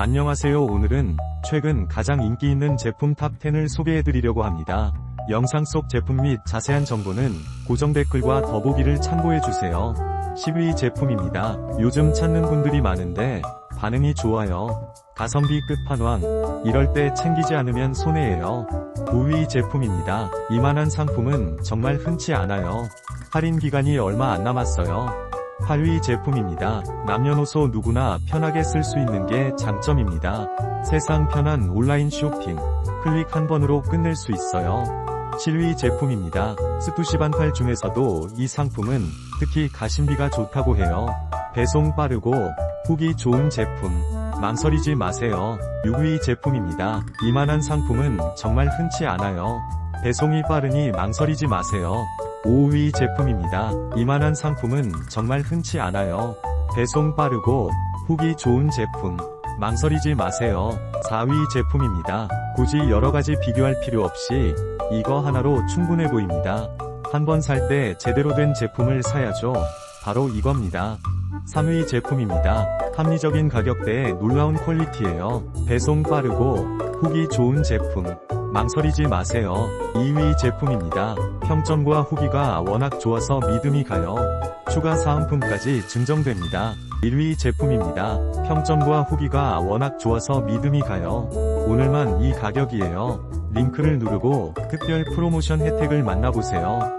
안녕하세요 오늘은 최근 가장 인기 있는 제품 탑10을 소개해드리려고 합니다. 영상 속 제품 및 자세한 정보는 고정 댓글과 더보기를 참고해주세요. 10위 제품입니다. 요즘 찾는 분들이 많은데 반응이 좋아요. 가성비 끝판왕. 이럴 때 챙기지 않으면 손해예요. 5위 제품입니다. 이만한 상품은 정말 흔치 않아요. 할인 기간이 얼마 안 남았어요. 8위 제품입니다. 남녀노소 누구나 편하게 쓸 수 있는 게 장점입니다. 세상 편한 온라인 쇼핑. 클릭 한 번으로 끝낼 수 있어요. 7위 제품입니다. 스투시 반팔 중에서도 이 상품은 특히 가심비가 좋다고 해요. 배송 빠르고 후기 좋은 제품. 망설이지 마세요. 6위 제품입니다. 이만한 상품은 정말 흔치 않아요. 배송이 빠르니 망설이지 마세요. 5위 제품입니다. 이만한 상품은 정말 흔치 않아요. 배송 빠르고 후기 좋은 제품. 망설이지 마세요. 4위 제품입니다. 굳이 여러가지 비교할 필요 없이 이거 하나로 충분해 보입니다. 한 번 살 때 제대로 된 제품을 사야죠. 바로 이겁니다. 3위 제품입니다. 합리적인 가격대에 놀라운 퀄리티예요. 배송 빠르고 후기 좋은 제품. 망설이지 마세요. 2위 제품입니다. 평점과 후기가 워낙 좋아서 믿음이 가요. 추가 사은품까지 증정됩니다. 1위 제품입니다. 평점과 후기가 워낙 좋아서 믿음이 가요. 오늘만 이 가격이에요. 링크를 누르고 특별 프로모션 혜택을 만나보세요.